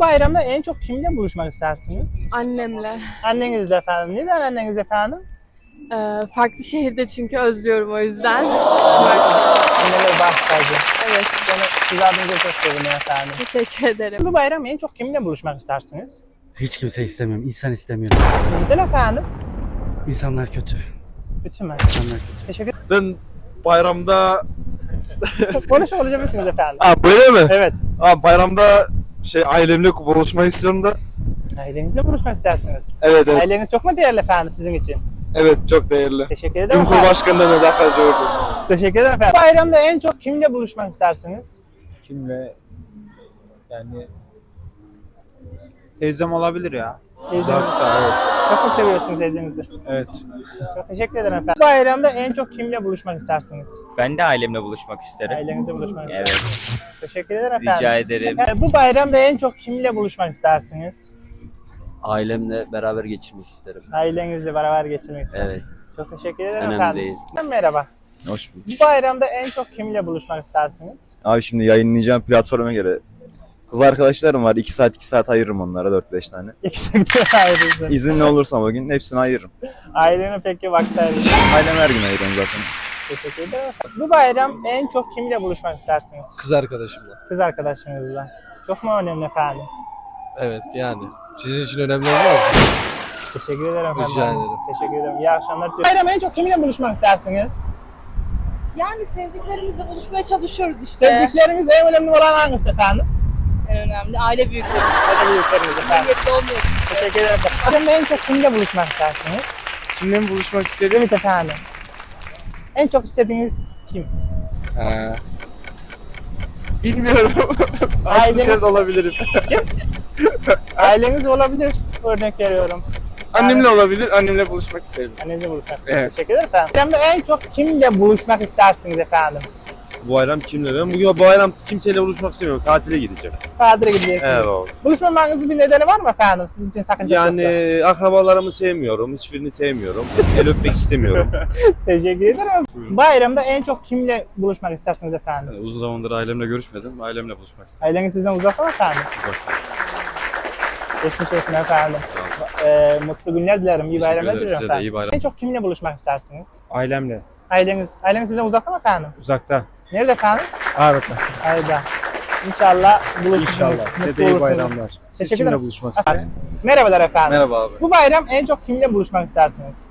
Bu bayramda en çok kimle buluşmak istersiniz? Annemle. Annenizle efendim. Neden anneniz efendim? Ee, farklı şehirde çünkü özlüyorum o yüzden. Baş tacı. Evet. Yani siz adınıza çok sevindim efendim. Teşekkür ederim. Bu bayram en çok kimle buluşmak istersiniz? Hiç kimse istemiyorum. İnsan istemiyorum. Neden efendim? İnsanlar kötü. Bütün mü? İnsanlar kötü. Teşekkür Ben bayramda... ederim. Konuşma konuşabilirsiniz efendim. Aa böyle mi? Evet. Aa bayramda şey ailemle buluşmayı istiyorum da. Ailenizle buluşmak istersiniz. Evet evet. Aileniz çok mu değerli efendim sizin için? Evet çok değerli. Teşekkür ederim efendim. Cumhurbaşkanı da müdafaa gördüm. Teşekkür ederim efendim. Bu bayramda en çok kimle buluşmak istersiniz? Kimle yani teyzem olabilir ya. Uzakta evet. Çok seviyorsunuz teyzenizi? Evet. Çok teşekkür ederim efendim. Bu bayramda en çok kimle buluşmak istersiniz? Ben de ailemle buluşmak isterim. Ailenizle buluşmak Evet. istersiniz. Teşekkür ederim efendim. Rica ederim. Efendim, bu bayramda en çok kimle buluşmak istersiniz? Ailemle beraber geçirmek isterim. Ailenizle beraber geçirmek istersiniz. Evet. Çok teşekkür ederim Önemli efendim. değil. Merhaba. Hoş bulduk. Bu bayramda en çok kimle buluşmak istersiniz? Abi şimdi yayınlayacağım platforma göre kız arkadaşlarım var. 2 saat 2 saat ayırırım onlara 4-5 tane. İkisi de ayrıca. İzinli olursam o gün hepsini ayırırım. Ailene peki vakti ayırın. Ailem her gün ayırıyorum zaten. Teşekkür ederim. Bu bayram en çok kimle buluşmak istersiniz? Kız arkadaşımla. Kız arkadaşınızla. Çok mu önemli efendim? Evet yani. Sizin için önemli olmaz mı? Teşekkür ederim efendim. Rica ederim. Teşekkür ederim. İyi akşamlar. Bayram en çok kiminle buluşmak istersiniz? Yani sevdiklerimizle buluşmaya çalışıyoruz işte. Sevdikleriniz en önemli olan hangisi efendim? En önemli aile büyükleri. Hadi büyükleriniz efendim. Milliyetli olmuyor. Teşekkür ederim. Bayramda en çok kiminle buluşmak istersiniz? Kimle buluşmak istedim? Evet efendim. En çok istediğiniz kim? Ee, bilmiyorum. Aileniz- Aslında olabilirim. Aileniz olabilir. Örnek veriyorum. Annemle olabilir. Annemle buluşmak isterim. Annenizle buluşmak istersiniz. Evet. Teşekkür ederim efendim. En çok kimle buluşmak istersiniz efendim? Bu bayram kimle? Ben bugün bu bayram kimseyle buluşmak istemiyorum. Tatile gideceğim. Fatih'e gideceksiniz. Evet. Buluşmamanızın bir nedeni var mı efendim? Sizin için sakıncası Yani yoksa. akrabalarımı sevmiyorum. Hiçbirini sevmiyorum. El öpmek istemiyorum. Teşekkür ederim. Buyurun. Bayramda en çok kimle buluşmak istersiniz efendim? uzun zamandır ailemle görüşmedim. Ailemle buluşmak istiyorum. Aileniz sizden uzak mı efendim? Uzakta. Geçmiş olsun efendim. Ee, mutlu günler dilerim. İyi Teşekkür bayramlar ederim. dilerim Size de efendim. iyi bayram. En çok kiminle buluşmak istersiniz? Ailemle. Aileniz, aileniz sizden uzakta mı efendim? Uzakta. Nerede efendim? Ağrı'da. Ayda. İnşallah buluşursunuz. İnşallah. Size iyi bayramlar. Siz Teşekkür kimle buluşmak isterim? Merhabalar efendim. Merhaba abi. Bu bayram en çok kimle buluşmak istersiniz?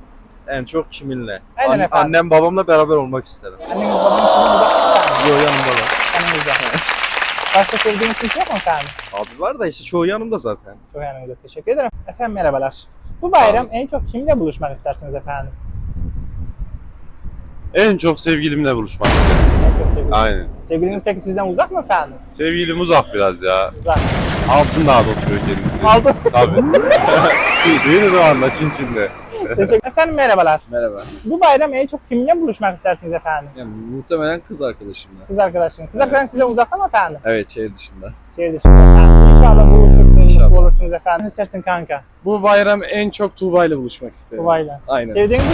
En çok kiminle? Aynen An- efendim. annem babamla beraber olmak isterim. Anneniz babanız sizden uzakta mı efendim? Yo yanımda var. Yanınızda. Başka sevdiğiniz kimse yok mu efendim? Abi var da işte çoğu yanımda zaten. Çok yanınızda. Teşekkür ederim. Efendim merhabalar. Bu bayram en çok kimle buluşmak istersiniz efendim? En çok sevgilimle buluşmak isterim. En çok sevgiliniz. Aynen. Sevgiliniz peki sizden uzak mı efendim? Sevgilim uzak biraz ya. Uzak. Altındağ'da oturuyor kendisi. Aldım. Tabii. Düğünü de anla Çin Çin'de. Teşekkür Efendim merhabalar. Merhaba. Bu bayram en çok kiminle buluşmak istersiniz efendim? Yani muhtemelen kız arkadaşımla. Kız arkadaşınız. Kız arkadaşınız sizden uzakta mı efendim? Evet şehir dışında. Şehir dışında efendim. İnşallah buluşursunuz, İnşallah. mutlu olursunuz efendim. Ne istersin kanka? Bu bayram en çok Tuğba ile buluşmak isterim. Dubayla. Aynen. Sevdiğiniz mi?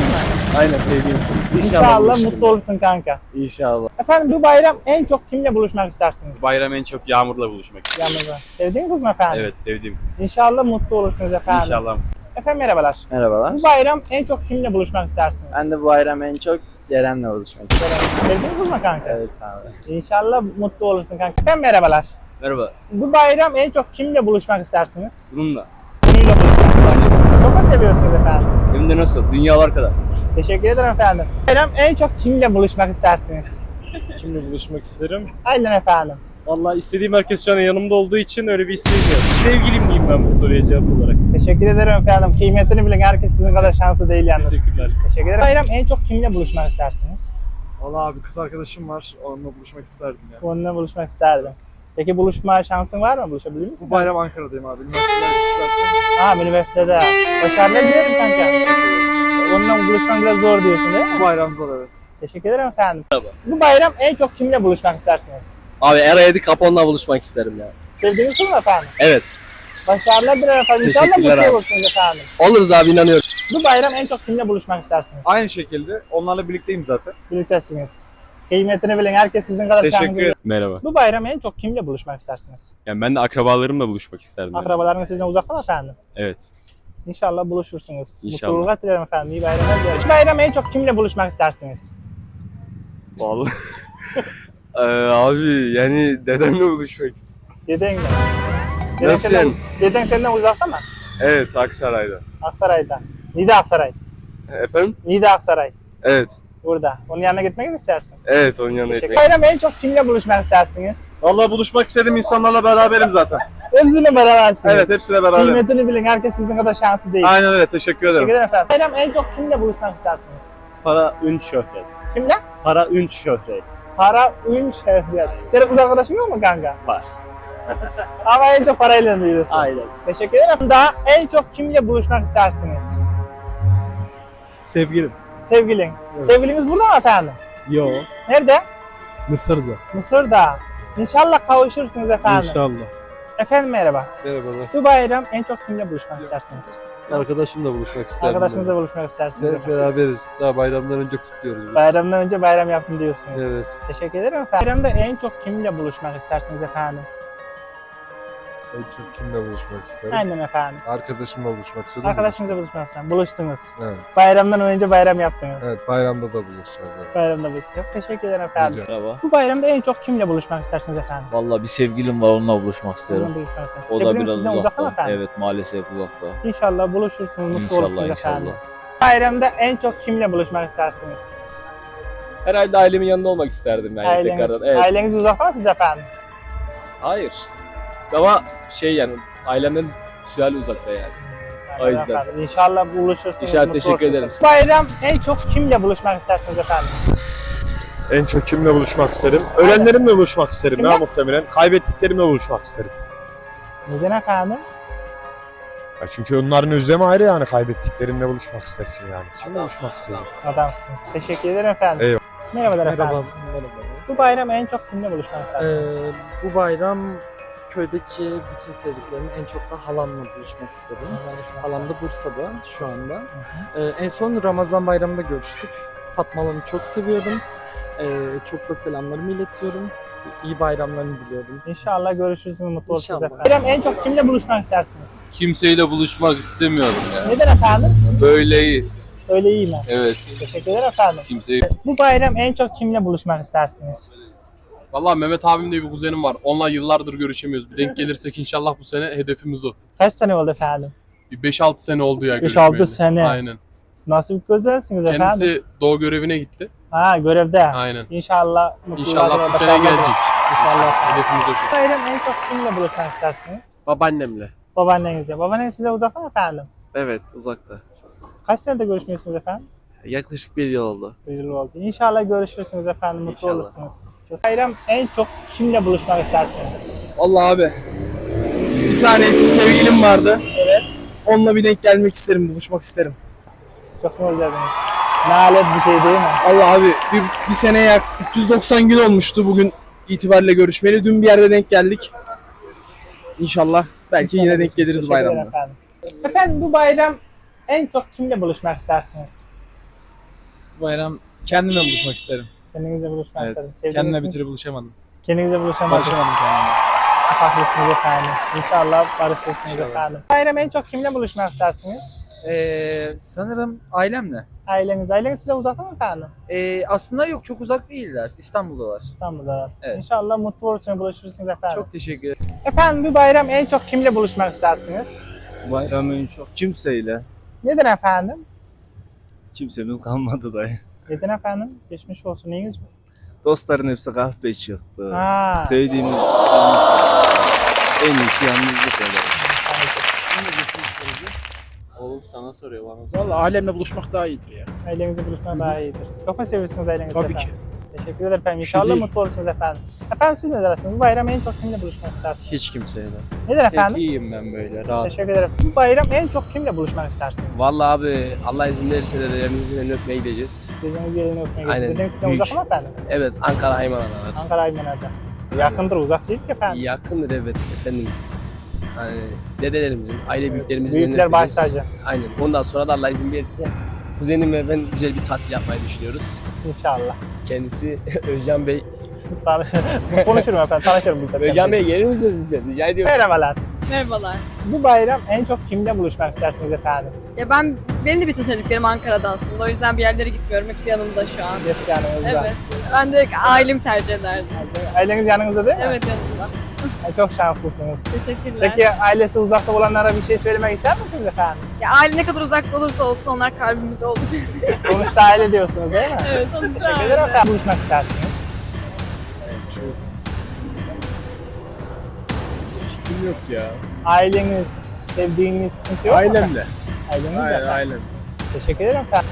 Aynen sevdiğim kız. İnşallah, İnşallah buluşuruz. mutlu olursun kanka. İnşallah. Efendim bu bayram en çok kimle buluşmak istersiniz? Bayram en çok Yağmur'la buluşmak istiyorum. Yalnızca. Sevdiğin kız mı efendim? Evet sevdiğim kız. İnşallah mutlu olursunuz efendim. İnşallah. Efendim merhabalar. Merhabalar. Bu bayram en çok kimle buluşmak istersiniz? Ben de bu bayram en çok Ceren'le buluşmak isterim. Sevdiğin kız mı kanka? Evet abi. İnşallah mutlu olursun kanka. Efendim merhabalar. Merhaba. Bu bayram en çok kimle buluşmak istersiniz? Bununla. Bununla buluşmak istersiniz. Çok mu seviyorsunuz efendim? Hem de nasıl? Dünyalar kadar. Teşekkür ederim efendim. Bayram en çok kimle buluşmak istersiniz? Kimle buluşmak isterim? Aynen efendim. Vallahi istediğim herkes şu an yanımda olduğu için öyle bir isteğim yok. Sevgilim diyeyim ben bu soruya cevap olarak. Teşekkür ederim efendim. Kıymetini bilin. Herkes sizin kadar şanslı değil yalnız. Teşekkürler. Teşekkür ederim. Bayram en çok kimle buluşmak istersiniz? Valla abi kız arkadaşım var. Onunla buluşmak isterdim ya. Onunla buluşmak isterdim. Peki buluşma şansın var mı? Buluşabilir misin? Bu bayram Ankara'dayım abi. Üniversiteler bitti zaten. Aa üniversitede. Başarılar dilerim kanka. Onunla buluşman biraz zor diyorsun değil mi? Bu bayram zor evet. Teşekkür ederim efendim. Bu bayram en çok kimle buluşmak istersiniz? Abi Era 7 Kapon'la buluşmak isterim ya. Sevdiğiniz kız mı efendim? Evet. Başarılar dilerim efendim. İnşallah Teşekkürler mutlu abi. olursunuz efendim. Oluruz abi inanıyorum. Bu bayram en çok kimle buluşmak istersiniz? Aynı şekilde onlarla birlikteyim zaten. Birliktesiniz. Kıymetini bilin. Herkes sizin kadar Teşekkür şanslı. ederim. Merhaba. Bu bayram en çok kimle buluşmak istersiniz? Yani ben de akrabalarımla buluşmak isterdim. Akrabalarınız sizden uzakta mı efendim? Evet. İnşallah buluşursunuz. İnşallah. Mutluluklar dilerim efendim. İyi bayramlar dilerim. Bu bayram en çok kimle buluşmak istersiniz? Vallahi. Ee, abi yani dedemle buluşmak isterim. Dedenle. Deden Nasıl senden, yani? Deden senden uzakta mı? Evet Aksaray'da. Aksaray'da. Nida Aksaray. Efendim? Nida Aksaray. Evet. Burada. Onun yanına gitmek mi istersin? Evet onun yanına Teşekkür gitmek. Bayram en çok kimle buluşmak istersiniz? Vallahi buluşmak istediğim insanlarla beraberim zaten. Hepsiyle berabersiniz. Evet hepsiyle beraberim. Kıymetini bilin. Herkes sizin kadar şanslı değil. Aynen öyle teşekkür Teşekkür ederim. ederim efendim. Bayram en çok kimle buluşmak istersiniz? Para, ün, şöhret. Kimle? Para, ün, şöhret. Para, ün, şöhret. Senin kız arkadaşın yok mu kanka? Var. Ama en çok parayla büyüyorsun. Aynen. Teşekkür ederim. Daha en çok kimle buluşmak istersiniz? Sevgilim. Sevgilin. Sevgiliniz burada mı efendim? Yo. Nerede? Mısır'da. Mısır'da. İnşallah kavuşursunuz efendim. İnşallah. Efendim merhaba. Merhabalar. Bu bayram en çok kimle buluşmak istersiniz? Arkadaşımla buluşmak isterim. Arkadaşınızla buluşmak istersiniz Hep efendim. beraberiz. Daha bayramdan önce kutluyoruz. biz. Bayramdan önce bayram yaptım diyorsunuz. Evet. Teşekkür ederim efendim. Bayramda en çok kimle buluşmak istersiniz efendim? En çok kimle buluşmak isterim? Aynen efendim. Arkadaşımla buluşmak istedim. Arkadaşınızla buluşmak istersiniz. Buluştunuz. Evet. Bayramdan önce bayram yaptınız. Evet bayramda da buluşacağız. Evet. Bayramda buluştuk. Teşekkür ederim efendim. Merhaba. Bu bayramda en çok kimle buluşmak istersiniz efendim? Vallahi bir sevgilim var onunla buluşmak isterim. Onunla buluşmak istersiniz. O da biraz sizden uzakta uzakta. efendim? Evet maalesef uzakta. İnşallah buluşursunuz, mutlu İnşallah olursunuz efendim. inşallah. Bayramda en çok kimle buluşmak istersiniz? Herhalde ailemin yanında olmak isterdim yani Aileniz, tekrardan. Evet. aileniz uzakta mı siz efendim? Hayır. Ama şey yani ailemden sülale uzakta yani. O yüzden. Efendim, İnşallah buluşursunuz, İnşallah, mutlu teşekkür olursunuz. ederim. Bayram en çok kimle buluşmak istersiniz efendim? En çok kimle buluşmak isterim? Ölenlerimle buluşmak isterim Kimle? ya muhtemelen. Kaybettiklerimle buluşmak isterim. Neden efendim? Ya çünkü onların özlemi ayrı yani kaybettiklerimle buluşmak istersin yani. Kimle buluşmak isteyeceğim? Adamsınız. Teşekkür ederim efendim. Eyvallah. Merhabalar efendim. Merhaba. Bu bayram en çok kimle buluşmak istersiniz? Ee, bu bayram köydeki bütün sevdiklerim en çok da halamla buluşmak istedim. Halam da Bursa'da şu anda. Ee, en son Ramazan bayramında görüştük. Fatma halamı çok seviyorum. Ee, çok da selamlarımı iletiyorum. İyi bayramlarını diliyorum. İnşallah görüşürsünüz, mutlu olursunuz İnşallah. efendim. En çok kimle buluşmak istersiniz? Kimseyle buluşmak istemiyorum ya. Neden efendim? Böyle iyi. Öyle iyi mi? Evet. Teşekkür ederim efendim. Kimseyi Bu bayram en çok kimle buluşmak istersiniz? Valla Mehmet abim diye bir kuzenim var. Onunla yıllardır görüşemiyoruz. Bir denk gelirsek inşallah bu sene hedefimiz o. Kaç sene oldu efendim? Bir 5-6 sene oldu ya 5-6 görüşmeyeli. sene. Aynen. Siz nasıl bir gözelsiniz efendim? Kendisi doğu görevine gitti. Ha görevde. Aynen. İnşallah mutlu İnşallah bu sene gelecek. İnşallah. Hedefimiz o şu. Bayram en çok kimle buluşmak istersiniz? babaannemle. Babaannenizle. Babaanneniz size uzakta mı efendim? Evet uzakta. Kaç senedir görüşmüyorsunuz efendim? Yaklaşık bir yıl oldu. Bir yıl oldu. İnşallah görüşürsünüz efendim, mutlu İnşallah. olursunuz. Bayram en çok kimle buluşmak istersiniz? Allah abi. Bir tane eski sevgilim vardı. Evet. Onunla bir denk gelmek isterim, buluşmak isterim. Çok mu özlediniz? Nalet bir şey değil mi? Allah abi bir, bir sene yak 390 gün olmuştu bugün itibariyle görüşmeli. Dün bir yerde denk geldik. İnşallah belki yine denk geliriz Teşekkür ederim bayramda. Efendim. efendim bu bayram en çok kimle buluşmak istersiniz? Bayram kendimle buluşmak isterim. Kendinizle buluşmak Evet. istersiniz. Sevdiğiniz Kendimle bir türlü buluşamadım. Kendinizle buluşamadınız. Barışamadım kendimle. Haklısınız efendim. İnşallah barışırsınız efendim. Bayram en çok kimle buluşmak istersiniz? Ee, sanırım ailemle. Aileniz. Aileniz size uzakta mı efendim? Ee, aslında yok çok uzak değiller. İstanbul'dalar. İstanbul'da. Evet. İnşallah mutlu olursunuz, buluşursunuz efendim. Çok teşekkür ederim. Efendim bu bayram en çok kimle buluşmak istersiniz? Bayram en çok kimseyle. Neden efendim? Kimsemiz kalmadı dayı. Neden efendim? Geçmiş olsun. Neyiniz bu? Dostların hepsi kahve çıktı. Ha. Sevdiğimiz en iyisi yalnızlık olur. Oğlum sana soruyor bana Valla alemle buluşmak daha iyidir ya. Ailenizle buluşmak daha iyidir. Çok mu seviyorsunuz ailenizi Tabii efendim? Teşekkür ederim efendim. İnşallah değil. mutlu olursunuz efendim. Efendim siz ne dersiniz? Bu bayram en çok kimle buluşmak istersiniz? Hiç kimseyle. Neden efendim? iyiyim ben böyle rahat. Teşekkür ederim. Bu bayram en çok kimle buluşmak istersiniz? Vallahi abi Allah izin verirse dedelerimizin elini öpmeye gideceğiz. Gözünüzü elini öpmeye Aynen. gidiyor. Dedeniz sizden Büyük. uzak mı efendim? Evet Ankara Ayman'a var. Ankara Aymena'da. Yakındır uzak değil ki efendim. Yakındır evet efendim. Hani dedelerimizin, aile büyüklerimizin Büyükler baş tacı. Aynen. Ondan sonra da Allah izin verirse Kuzenimle ben güzel bir tatil yapmayı düşünüyoruz. İnşallah. Kendisi Özcan Bey. Tanış Konuşurum efendim, tanışırım biz. Özcan Bey gelir misiniz lütfen? Rica ediyorum. Merhabalar. Merhabalar. Bu bayram en çok kimle buluşmak istersiniz efendim? Ya ben benim de bütün sevdiklerim Ankara'da aslında. O yüzden bir yerlere gitmiyorum. Hepsi yanımda şu an. Hepsi yanınızda. Evet. Ben de ailemi tercih ederdim. Aileniz yanınızda değil mi? Evet yanımda. Çok şanslısınız. Teşekkürler. Peki ailesi uzakta olanlara bir şey söylemek ister misiniz efendim? Ya aile ne kadar uzakta olursa olsun onlar kalbimizde oldu. Sonuçta aile diyorsunuz değil mi? evet sonuçta Teşekkür aile. ederim efendim. Buluşmak istersiniz. Kim yok ya? Aileniz, sevdiğiniz kimse yok mu? efendim? Ailemle. Ailenizle. Aynen efendim. ailem. Teşekkür ederim efendim.